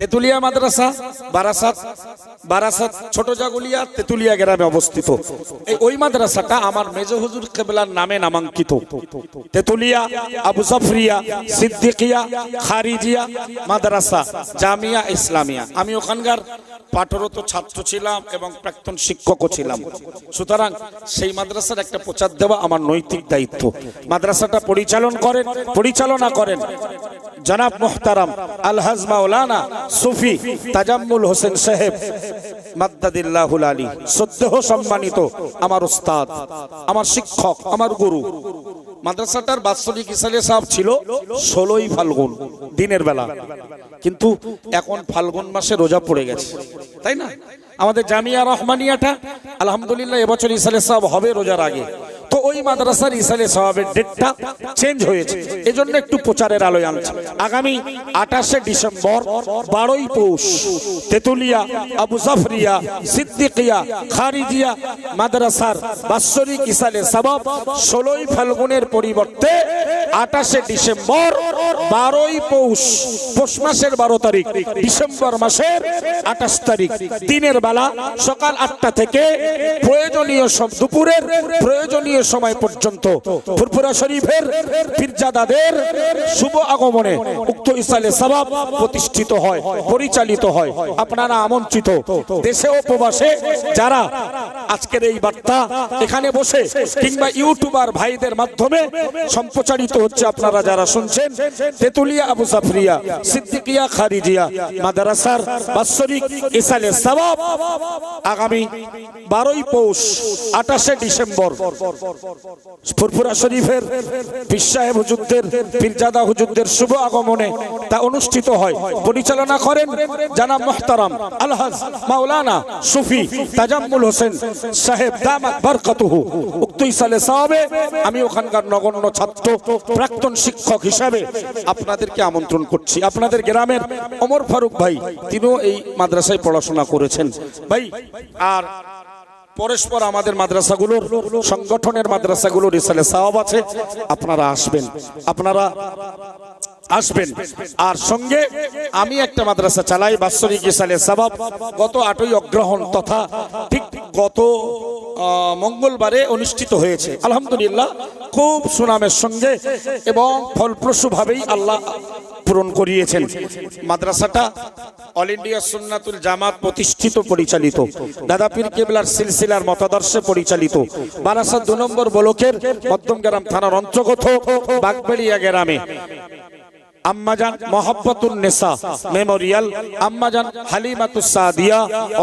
তেতুলিয়া মাদ্রাসা, বারাসাত বারাসাত, ছোট জাগুলিয়া, তেতুলিয়া গ্রামে অবস্থিত। এই ওই মাদ্রাসাটা আমার মেজ হুজুর কেবলার নামে নামাঙ্কিত। তেতুলিয়া, আবু জাফরিয়া, সিদ্দিকিয়া, খারিজিয়া মাদ্রাসা, জামিয়া ইসলামিয়া। আমি ওখানকার পাঠরত ছাত্র ছিলাম এবং প্রাক্তন শিক্ষকও ছিলাম। সুতরাং সেই মাদ্রাসার একটা প্রচার দেওয়া আমার নৈতিক দায়িত্ব। মাদ্রাসাটা পরিচালন করেন, পরিচালনা করেন জনাব মোহতারাম আলহাজ মাওলানা সুফি তাজাম্মুল হোসেন সাহেব, মাদ্দাদিল্লাহুল আলী সদ্যহ সম্মানিত আমার উস্তাদ, আমার শিক্ষক, আমার গুরু। মাদ্রাসাটার বাৎসরিক ইসালে সাহেব ছিল ষোলোই ফাল্গুন, দিনের বেলা। কিন্তু এখন ফাল্গুন মাসে রোজা পড়ে গেছে, তাই না? আমাদের জামিয়া রহমানিয়াটা আলহামদুলিল্লাহ এবছর ইসালে সাহেব হবে রোজার আগে। ওই মাদ্রাসার ইসালে সাহাবের ডেটটা চেঞ্জ হয়েছে। এজন্য একটু প্রচারের আলোয় আনছে। আগামী আঠাশে ডিসেম্বর বারোই পৌষ, তেতুলিয়া, আবু জাফরিয়া, সিদ্দিকিয়া, খারিজিয়া মাদ্রাসার বাৎসরিক ইসালে সাবাব ষোলোই ফাল্গুনের পরিবর্তে আঠাশে ডিসেম্বর, বারোই পৌষ পৌষ মাসের বারো তারিখ, ডিসেম্বর মাসের আঠাশ তারিখ, দিনের বেলা সকাল আটটা থেকে প্রয়োজনীয় সব দুপুরের প্রয়োজনীয় সময় পর্যন্ত ফুরফুরা শরীফের পীরজাদাদের শুভ আগমনে উক্ত ইসালে সবাব প্রতিষ্ঠিত হয়, পরিচালিত হয়। আপনারা আমন্ত্রিত দেশে ও প্রবাসে যারা আজকের এই বার্তা এখানে বসে কিংবা ইউটিউবার ভাইদের মাধ্যমে সম্প্রচারিত হচ্ছে আপনারা যারা শুনছেন, তেতুলিয়া আবু সাফরিয়া সিদ্দিকিয়া খারিজিয়া, মাদ্রাসার বাৎসরিক ইসালে সবাব আগামী বারোই পৌষ, আঠাশে ডিসেম্বর, ফুরফুরা শরীফের পীর সাহেব হুজুরদের, পীরজাদা শুভ আগমনে তা অনুষ্ঠিত হয়। পরিচালনা করেন জানাব মোহতারাম আলহাজ মাওলানা সুফি তাজাম্মুল হোসেন সাহেব, দামাত বরকতুহু। উক্ত ইসালে সাহাবে, আমি ওখানকার নগণ্য ছাত্র, প্রাক্তন শিক্ষক হিসাবে আপনাদেরকে আমন্ত্রণ করছি। আপনাদের গ্রামের অমর ফারুক ভাই, তিনিও এই মাদ্রাসায় পড়াশোনা করেছেন। ভাই, আর পরস্পর আমাদের মাদ্রাসাগুলোর, সংগঠনের মাদ্রাসাগুলোর ইসালে সাহাব আছে, আপনারা আসবেন। আপনারা আসবেন। আর সঙ্গে আমি একটা মাদ্রাসা চালাই, বাৎসরিক ইসালে সাবাব গত আটই অগ্রহণ তথা ঠিক গত মঙ্গলবারে অনুষ্ঠিত হয়েছে। আলহামদুলিল্লাহ, খুব সুনামের সঙ্গে এবং ফলপ্রসূভাবেই আল্লাহ পূরণ করিয়েছেন। মাদ্রাসাটা অল ইন্ডিয়া সুন্নাতুল জামাত প্রতিষ্ঠিত পরিচালিত। দাদা পীর কেবলার সিলসিলার মতাদর্শে পরিচালিত। বারাসাত দু নম্বর ব্লকের মধ্যমগ্রাম থানার অন্তর্গত বাগবেড়িয়া গ্রামে। আম্মাজান মোহাব্বতুন নেসা, মেমোরিয়াল। আম্মাজান হালিমাতুস সাদিয়া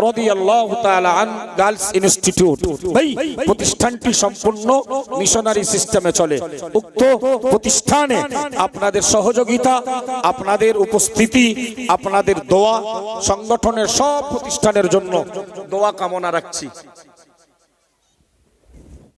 রাদিয়াল্লাহু তাআলা আন গার্লস ইনস্টিটিউট। ভাই, প্রতিষ্ঠানটি সম্পূর্ণ মিশনারি সিস্টেমে চলে। উক্ত প্রতিষ্ঠানে আপনাদের সহযোগিতা, আপনাদের উপস্থিতি, আপনাদের দোয়া, সংগঠনের সব প্রতিষ্ঠানের জন্য দোয়া কামনা রাখছি।